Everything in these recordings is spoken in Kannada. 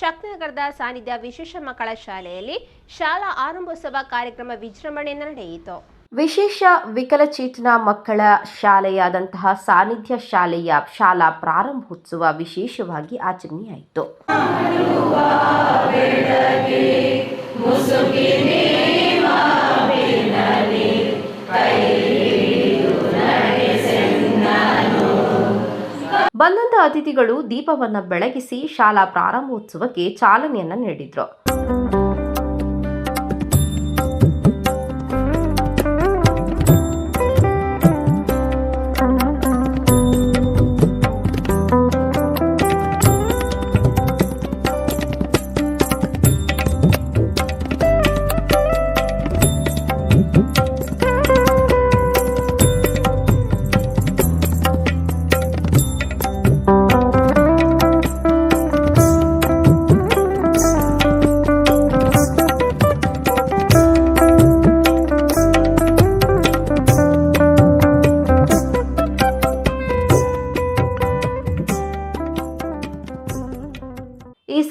ಶಕ್ತಿನಗರದ ಸಾನ್ನಿಧ್ಯ ವಿಶೇಷ ಮಕ್ಕಳ ಶಾಲೆಯಲ್ಲಿ ಶಾಲಾ ಆರಂಭೋತ್ಸವ ಕಾರ್ಯಕ್ರಮ ವಿಜೃಂಭಣೆಯಿಂದ ನಡೆಯಿತು. ವಿಶೇಷ ವಿಕಲಚೇತನ ಮಕ್ಕಳ ಶಾಲೆಯಾದಂತಹ ಸಾನ್ನಿಧ್ಯ ಶಾಲೆಯ ಶಾಲಾ ಪ್ರಾರಂಭೋತ್ಸವ ವಿಶೇಷವಾಗಿ ಆಚರಣೆಯಾಯಿತು. ಬಂದಂತ ಅತಿಥಿಗಳು ದೀಪವನ್ನು ಬೆಳಗಿಸಿ ಶಾಲಾ ಪ್ರಾರಂಭೋತ್ಸವಕ್ಕೆ ಚಾಲನೆಯನ್ನು ನೀಡಿದ್ರು.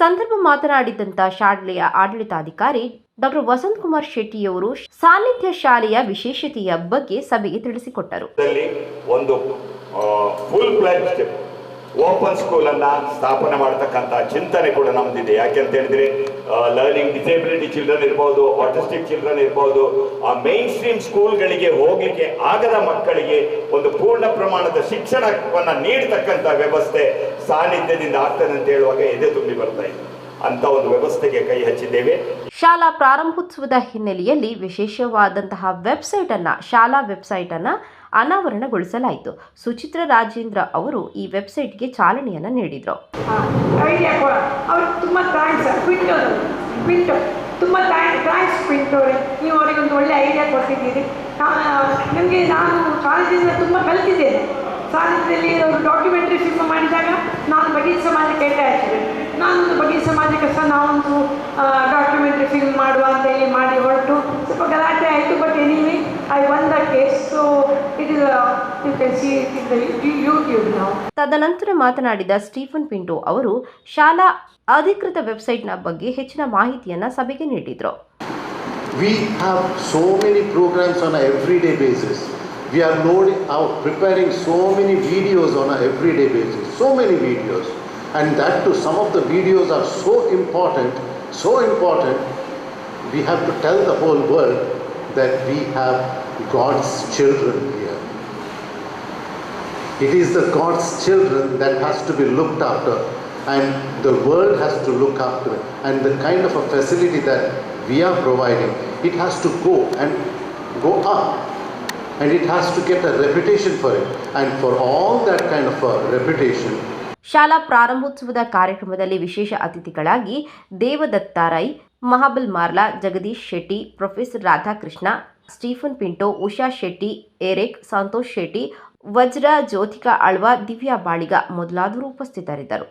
ಸಂದರ್ಭ ಮಾತನಾಡಿದಂತ ಶಾಲೆಯ ಆಡಳಿತಾಧಿಕಾರಿ ಡಾಕ್ಟರ್ ವಸಂತ್ ಕುಮಾರ್ ಶೆಟ್ಟಿಯವರು ಸಾನ್ನಿಧ್ಯ ಶಾಲೆಯ ವಿಶೇಷತೆಯ ಬಗ್ಗೆ ಸಭೆಗೆ ತಿಳಿಸಿಕೊಟ್ಟರು. ಓಪನ್ ಸ್ಕೂಲ್ ಅನ್ನ ಸ್ಥಾಪನೆ ಮಾಡತಕ್ಕಂತ ಚಿಂತನೆ ಕೂಡ ನಮ್ದಿದೆ. ಯಾಕೆಂತ ಹೇಳಿದ್ರೆ ಲರ್ನಿಂಗ್ ಡಿಸೇಬಿಲಿಟಿ ಚಿಲ್ಡ್ರನ್ ಇರ್ಬೋದು ಆಟಿಸ್ಟಿಕ್ ಚಿಲ್ಡ್ರನ್ ಇರ್ಬೋದು, ಆ ಮೈನ್ ಸ್ಟ್ರೀಮ್ ಸ್ಕೂಲ್ಗಳಿಗೆ ಹೋಗಲಿಕ್ಕೆ ಆಗದ ಮಕ್ಕಳಿಗೆ ಒಂದು ಪೂರ್ಣ ಪ್ರಮಾಣದ ಶಿಕ್ಷಣವನ್ನ ನೀಡತಕ್ಕಂತ ವ್ಯವಸ್ಥೆ ಸಾನ್ನಿಧ್ಯದಿಂದ ಆಗ್ತದೆ ಅಂತ ಹೇಳುವಾಗ ಎದೆ ತುಂಬಿ ಬರ್ತಾ ಇದೆ. ಅಂತ ಒಂದು ವ್ಯವಸ್ಥೆಗೆ ಕೈ ಹಚ್ಚಿದ್ದೇವೆ. ಶಾಲಾ ಪ್ರಾರಂಭೋತ್ಸವದ ಹಿನ್ನೆಲೆಯಲ್ಲಿ ವಿಶೇಷವಾದಂತಹ ವೆಬ್ಸೈಟ್ ಅನ್ನ ಶಾಲಾ ವೆಬ್ಸೈಟ್ ಅನ್ನ ಅನಾವರಣಗೊಳಿಸಲಾಯಿತು. ಸುಚಿತ್ರ ರಾಜೇಂದ್ರ ಅವರು ಈ ವೆಬ್ಸೈಟ್ಗೆ ಚಾಲನೆಯನ್ನ ನೀಡಿದರು. ತುಂಬ ಥ್ಯಾಂಕ್ಸ್ ಅವರೇ ನೀವು ಅವರಿಗೆ ಒಂದು ಒಳ್ಳೆ ಐಡಿಯಾ ಕೊಟ್ಟಿದ್ದೀರಿ. ನಿಮಗೆ ನಾನು ಕಾಲೇಜಿಂದ ತುಂಬ ಕಲಿತಿದ್ದೇನೆ. ಸಾಹಿತ್ಯದಲ್ಲಿ ಅವರು ಡಾಕ್ಯುಮೆಂಟ್ರಿ ಫಿಲ್ಮ್ ಮಾಡಿದಾಗ ನಾನು ಬಗೆ ಸಮಾಜ ಕೇಳ್ತಾ ಹಾಕಿದೆ ನಾನೊಂದು ಬಗೀಚ್ ಸಮಾಜಕ್ಕೆ ಸಹ ನಾವೊಂದು ಡಾಕ್ಯುಮೆಂಟ್ರಿ ಫಿಲ್ಮ್ ಮಾಡುವ ಅಂತ ಹೇಳಿ ಮಾಡಿ ಹೊರಟು. ಸ್ವಲ್ಪ ಗಲಾಟೆ ಆಯಿತು but anyway I won the case so it is you can see it in the YouTube ನಾವು ತದನಂತರ ಮಾತನಾಡಿದ ಸ್ಟೀಫನ್ ಪಿಂಟೋ ಅವರು ಶಾಲಾ ಅಧಿಕೃತ ವೆಬ್ಸೈಟ್ನ ಬಗ್ಗೆ ಹೆಚ್ಚಿನ ಮಾಹಿತಿಯನ್ನ ಸಭೆಗೆ ನೀಡಿದರು. We have so many programs on a everyday basis. We are loading out, preparing so many videos on a everyday basis. So many videos. And that too, some of the videos are so important, so important. We have to tell the whole world that we have God's children here. It is the God's children that has to be looked after, and the world has to look after it. And the kind of a facility that we are providing, it has to go and go up, and it has to get a reputation for it. And for all that kind of a reputation, ಶಾಲಾ ಪ್ರಾರಂಭೋತ್ಸವದ ಕಾರ್ಯಕ್ರಮದಲ್ಲಿ ವಿಶೇಷ ಅತಿಥಿಗಳಾಗಿ ದೇವದತ್ತ ರೈ ಮಹಾಬಲ್ ಮಾರ್ಲಾ ಜಗದೀಶ್ ಶೆಟ್ಟಿ ಪ್ರೊಫೆಸರ್ ರಾಧಾಕೃಷ್ಣ ಸ್ಟೀಫನ್ ಪಿಂಟೋ ಉಷಾ ಶೆಟ್ಟಿ ಎರೆಕ್ ಸಂತೋಷ್ ಶೆಟ್ಟಿ ವಜ್ರ ಜ್ಯೋತಿಕಾ ಅಳ್ವಾ ದಿವ್ಯಾ ಬಾಳಿಗ ಮೊದಲಾದವರು ಉಪಸ್ಥಿತರಿದ್ದರು